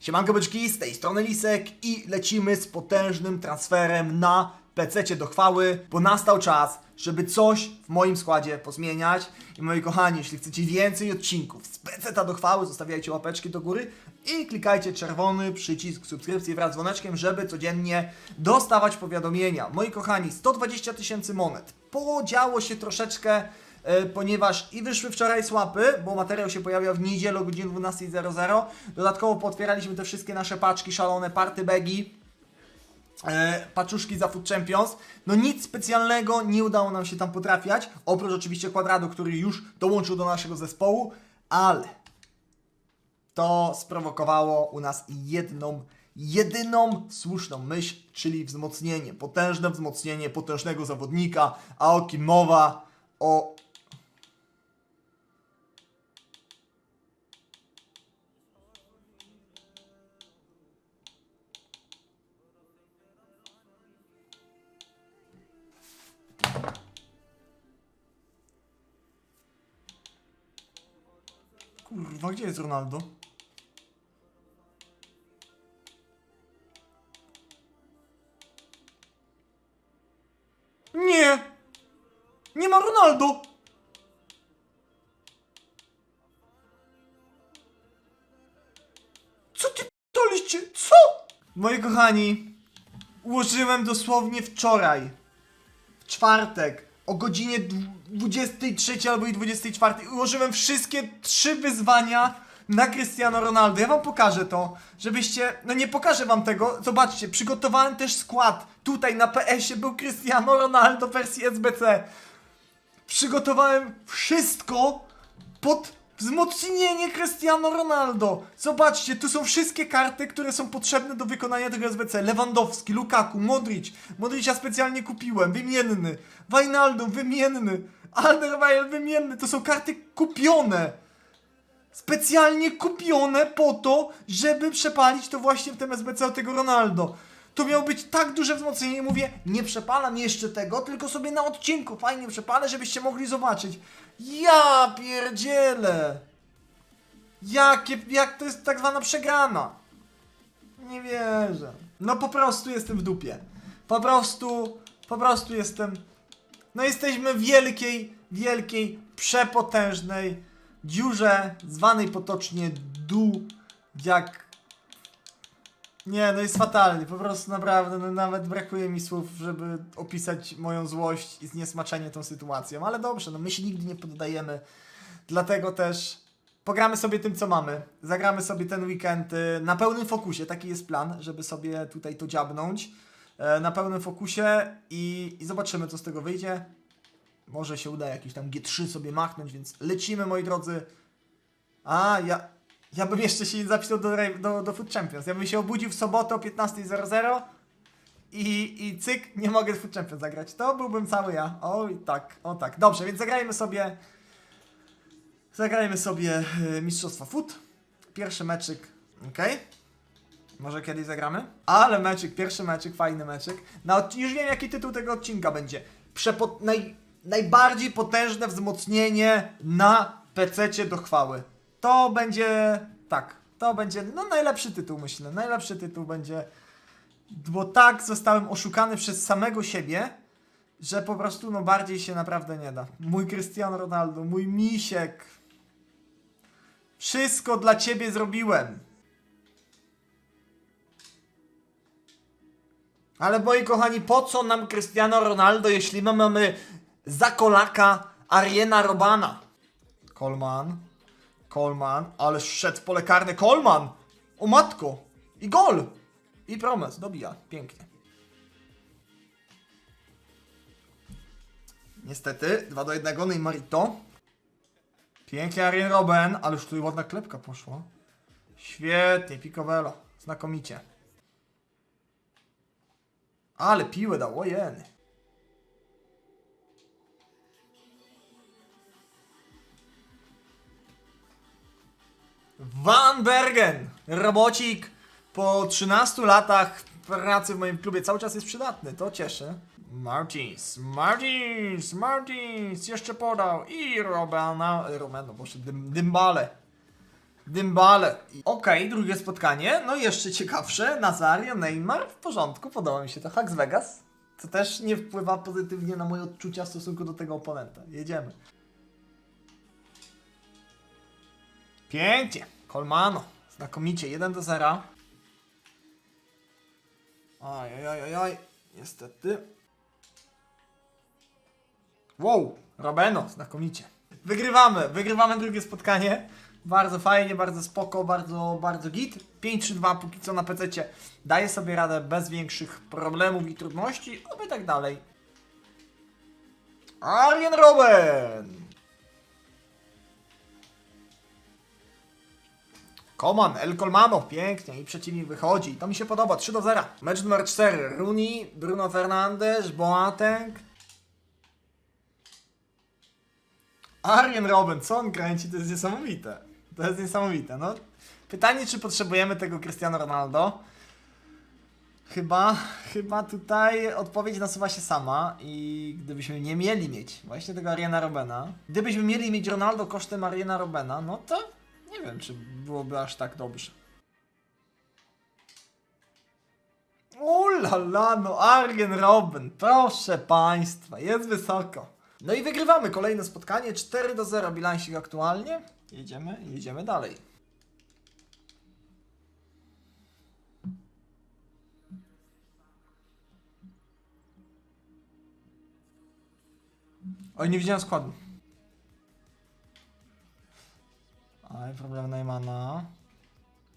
Siemanko byczki, z tej strony Lisek i lecimy z potężnym transferem na PC do chwały, bo nastał czas, żeby coś w moim składzie pozmieniać. I moi kochani, jeśli chcecie więcej odcinków z PC do chwały, zostawiajcie łapeczki do góry i klikajcie czerwony przycisk subskrypcji wraz z dzwoneczkiem, żeby codziennie dostawać powiadomienia. Moi kochani, 120 tysięcy monet. Podziało się troszeczkę ponieważ i wyszły wczoraj słapy, bo materiał się pojawiał w niedzielę o godzinie 12.00. Dodatkowo potwieraliśmy te wszystkie nasze paczki, szalone party bagi, e, paczuszki za Food Champions. No nic specjalnego nie udało nam się tam potrafiać, oprócz oczywiście Quadrado, który już dołączył do naszego zespołu, ale to sprowokowało u nas jedną, jedyną słuszną myśl, czyli wzmocnienie, potężne wzmocnienie potężnego zawodnika, a o kim mowa? O Kurwa, gdzie jest Ronaldo? Nie! Nie ma Ronaldo! Co ty doliście? Co? Moi kochani, ułożyłem dosłownie wczoraj, w czwartek, o godzinie dw- 23 albo i 24. Ułożyłem wszystkie trzy wyzwania na Cristiano Ronaldo. Ja wam pokażę to, żebyście. No nie pokażę wam tego. Zobaczcie, przygotowałem też skład. Tutaj na PS-ie był Cristiano Ronaldo wersji SBC. Przygotowałem wszystko pod wzmocnienie Cristiano Ronaldo. Zobaczcie, tu są wszystkie karty, które są potrzebne do wykonania tego SBC. Lewandowski, Lukaku, Modric. Modricia specjalnie kupiłem, wymienny. Wijnaldum, wymienny. Alderweireld, wymienny. To są karty kupione. Specjalnie kupione po to, żeby przepalić to właśnie w tym SBC od tego Ronaldo. To miało być tak duże wzmocnienie mówię, nie przepalam jeszcze tego, tylko sobie na odcinku fajnie przepalę, żebyście mogli zobaczyć. Ja pierdzielę! Jakie, jak to jest tak zwana przegrana? Nie wierzę. No po prostu jestem w dupie. Po prostu, po prostu jestem... No jesteśmy w wielkiej, wielkiej, przepotężnej dziurze, zwanej potocznie du, jak... Nie, no jest fatalnie, po prostu naprawdę, no nawet brakuje mi słów, żeby opisać moją złość i zniesmaczenie tą sytuacją, ale dobrze, no my się nigdy nie poddajemy, dlatego też pogramy sobie tym, co mamy, zagramy sobie ten weekend y, na pełnym fokusie, taki jest plan, żeby sobie tutaj to dziabnąć, e, na pełnym fokusie i, i zobaczymy, co z tego wyjdzie. Może się uda jakieś tam G3 sobie machnąć, więc lecimy, moi drodzy. A, ja, ja bym jeszcze się nie zapisał do, do, do Food Champions. Ja bym się obudził w sobotę o 15.00 i, i cyk, nie mogę Food Champions zagrać. To byłbym cały ja. Oj, tak, o tak. Dobrze, więc zagrajmy sobie. Zagrajmy sobie e, Mistrzostwa Food. Pierwszy meczyk, ok. Może kiedyś zagramy? Ale meczyk, pierwszy meczyk, fajny meczyk. Już wiem jaki tytuł tego odcinka będzie. Przepo naj najbardziej potężne wzmocnienie na PC do chwały. To będzie. Tak, to będzie. No, najlepszy tytuł, myślę. Najlepszy tytuł będzie. Bo tak zostałem oszukany przez samego siebie, że po prostu no bardziej się naprawdę nie da. Mój Cristiano Ronaldo, mój misiek. Wszystko dla ciebie zrobiłem. Ale moi kochani, po co nam Cristiano Ronaldo, jeśli my mamy za kolaka Ariena Robana? Kolman. Kolman, ale szedł w pole karne. Kolman! O matko! I gol! I promes, dobija. Pięknie. Niestety, 2 do 1 Neymarito. Pięknie Arjen Robben, ale już tu ładna klepka poszła. Świetnie, Picovelo. Znakomicie. Ale piłę dał, ojeny. Van Bergen, robocik po 13 latach pracy w moim klubie cały czas jest przydatny, to cieszy. Martins, Martins, Martins, jeszcze podał i Robana, Romano, boże, dym, Dymbale. Dymbale. Okej, drugie spotkanie. No jeszcze ciekawsze. Nazario, Neymar. W porządku, podoba mi się to. Hux Vegas. Co też nie wpływa pozytywnie na moje odczucia w stosunku do tego oponenta. Jedziemy. Pięknie. Kolmano. Znakomicie. 1 do 0. Oj, oj, oj, oj. Niestety. Wow, Robeno, znakomicie. Wygrywamy, wygrywamy drugie spotkanie. Bardzo fajnie, bardzo spoko, bardzo, bardzo git. 5-3-2 póki co na PC daje sobie radę bez większych problemów i trudności, oby tak dalej. Arjen Robben! Koman, El Colmano, pięknie i przeciwnik wychodzi. To mi się podoba, 3 do 0. Mecz numer 4. Rooney, Bruno Fernandes, Boateng. Arjen on kręci, to jest niesamowite. To jest niesamowite, no. Pytanie, czy potrzebujemy tego Cristiano Ronaldo? Chyba, chyba tutaj odpowiedź nasuwa się sama i gdybyśmy nie mieli mieć właśnie tego Ariana Robena, gdybyśmy mieli mieć Ronaldo kosztem Ariana Robena, no to nie wiem, czy byłoby aż tak dobrze. Ulala, no Arjen Robben, proszę Państwa, jest wysoko. No i wygrywamy kolejne spotkanie, 4 do 0 bilansik aktualnie. Jedziemy, jedziemy dalej. Oj, nie widziałem składu. Problem Neymana.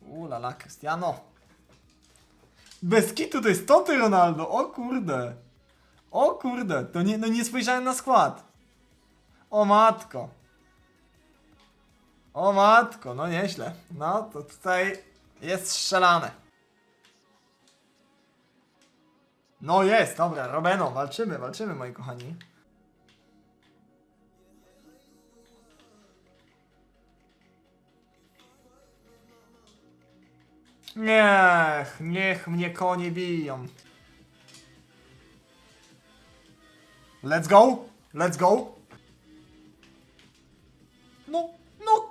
Ulala, Cristiano. Bez kitu to jest to ty, Ronaldo. O kurde. O kurde, to nie, no nie spojrzałem na skład. O matko. O matko, no nieźle. No to tutaj jest strzelane. No jest, dobra, Robeno, walczymy, walczymy moi kochani. Niech, niech mnie konie biją. Let's go! Let's go! No, no,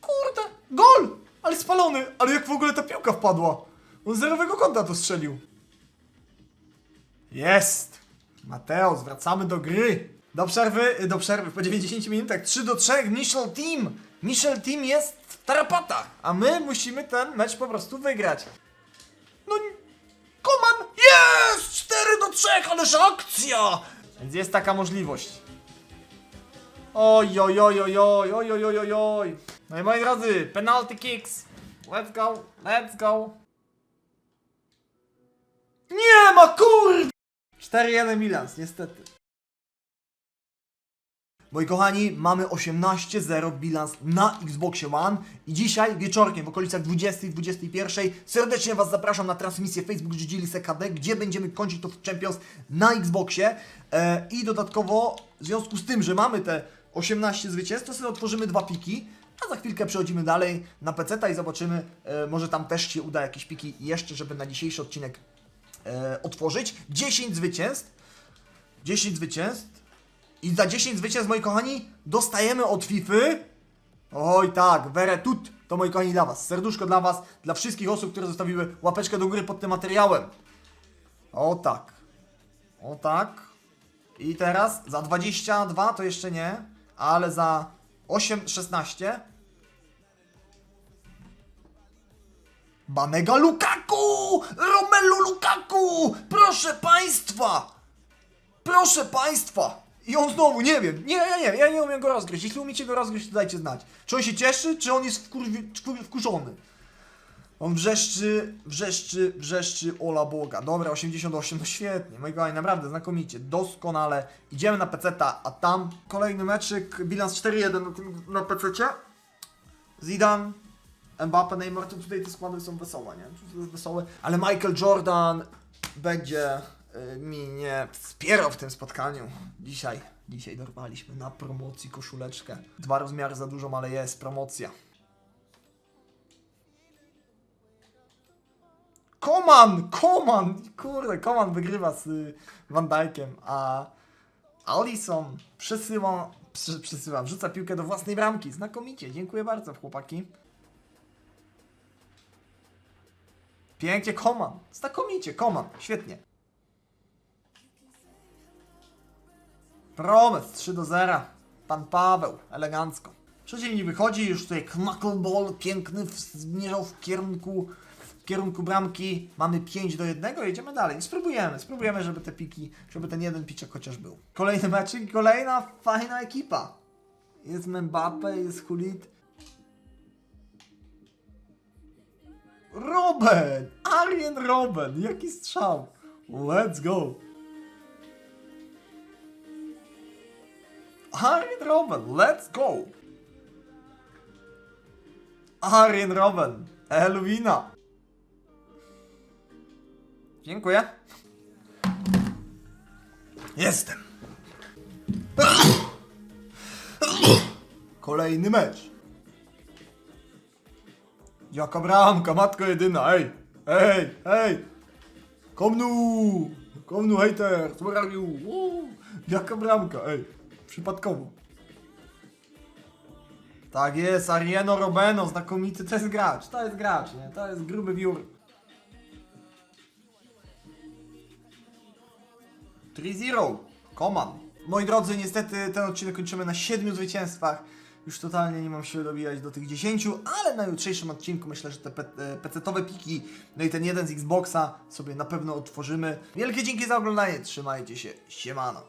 kurde! Gol! Ale spalony! Ale jak w ogóle ta piłka wpadła? On z zerowego kąta to strzelił. Jest! Mateo, wracamy do gry. Do przerwy, do przerwy po 90 minutach 3 do 3 Michel Team. Michel Team jest w tarapatach, a my musimy ten mecz po prostu wygrać. No, Koman! Jest! 4 do 3, ależ akcja! Więc jest taka możliwość. Oj, oj, oj, oj, oj, oj, oj, oj, oj, oj. No i moi drodzy, penalty kicks. Let's go, let's go. Nie ma kur... 4-1 bilans, niestety. Moi kochani, mamy 18-0 bilans na Xboxie One i dzisiaj wieczorkiem w okolicach 20-21 serdecznie Was zapraszam na transmisję Facebook Gigilis KD, gdzie będziemy kończyć to w Champions na Xboxie. E, i dodatkowo w związku z tym, że mamy te 18 zwycięstw, to sobie otworzymy dwa piki, a za chwilkę przechodzimy dalej na PC i zobaczymy, e, może tam też się uda jakieś piki jeszcze, żeby na dzisiejszy odcinek e, otworzyć. 10 zwycięstw, 10 zwycięstw i za 10 zwycięstw, moi kochani, dostajemy od FIFA. Oj tak, were tut. To moi kochani dla was. Serduszko dla was, dla wszystkich osób, które zostawiły łapeczkę do góry pod tym materiałem. O tak. O tak. I teraz za 22 to jeszcze nie, ale za 8, 16. Banega Lukaku! Romelu Lukaku! Proszę państwa! Proszę państwa! I on znowu, nie wiem, nie, nie wiem, ja nie umiem go rozgryźć. Jeśli umiecie go rozgryźć, to dajcie znać. Czy on się cieszy, czy on jest wkurwi, wkur- wkurzony? On wrzeszczy, wrzeszczy, wrzeszczy, ola Boga. Dobra, 88, no świetnie, moi kochani, naprawdę znakomicie, doskonale. Idziemy na peceta, a tam kolejny meczyk, bilans 4-1 na, tym- na pececie. Zidane, Mbappe, Neymar, to tutaj te składy są wesołe, nie? To jest wesołe, ale Michael Jordan będzie mi nie wspierał w tym spotkaniu. Dzisiaj, dzisiaj dorwaliśmy na promocji koszuleczkę. Dwa rozmiary za dużą, ale jest promocja. Koman! Koman! Kurde, Koman wygrywa z y, Van Dijkiem, a Alisson przesyła, przesyła, wrzuca piłkę do własnej bramki. Znakomicie, dziękuję bardzo chłopaki. Pięknie, Koman. Znakomicie, Koman. Świetnie. Promes 3 do 0. Pan Paweł, elegancko. Przeciwnik wychodzi, już tutaj knuckleball piękny zmierzał w kierunku, w kierunku bramki. Mamy 5 do 1, jedziemy dalej. Spróbujemy, spróbujemy, żeby te piki, żeby ten jeden piczek chociaż był. Kolejny meczyk, kolejna fajna ekipa. Jest Mbappe, jest Hulit. Robben! Arjen Robben! Jaki strzał! Let's go! Arjen Robben, let's go! Arjen Robben, Elwina! Dziękuję. Jestem. Kolejny mecz. Jaka bramka, matko jedyna, ej! Ej, ej! Komnu! Komnu, hater! Where are you? Jaka bramka, ej! Przypadkowo. Tak jest, Arieno Robeno, znakomity, to jest gracz, to jest gracz, nie? To jest gruby wiór. 3-0, Koman. Moi drodzy, niestety ten odcinek kończymy na 7 zwycięstwach. Już totalnie nie mam siły dobijać do tych 10, ale na jutrzejszym odcinku myślę, że te pe- e, pecetowe piki, no i ten jeden z Xboxa sobie na pewno otworzymy. Wielkie dzięki za oglądanie, trzymajcie się, siemano.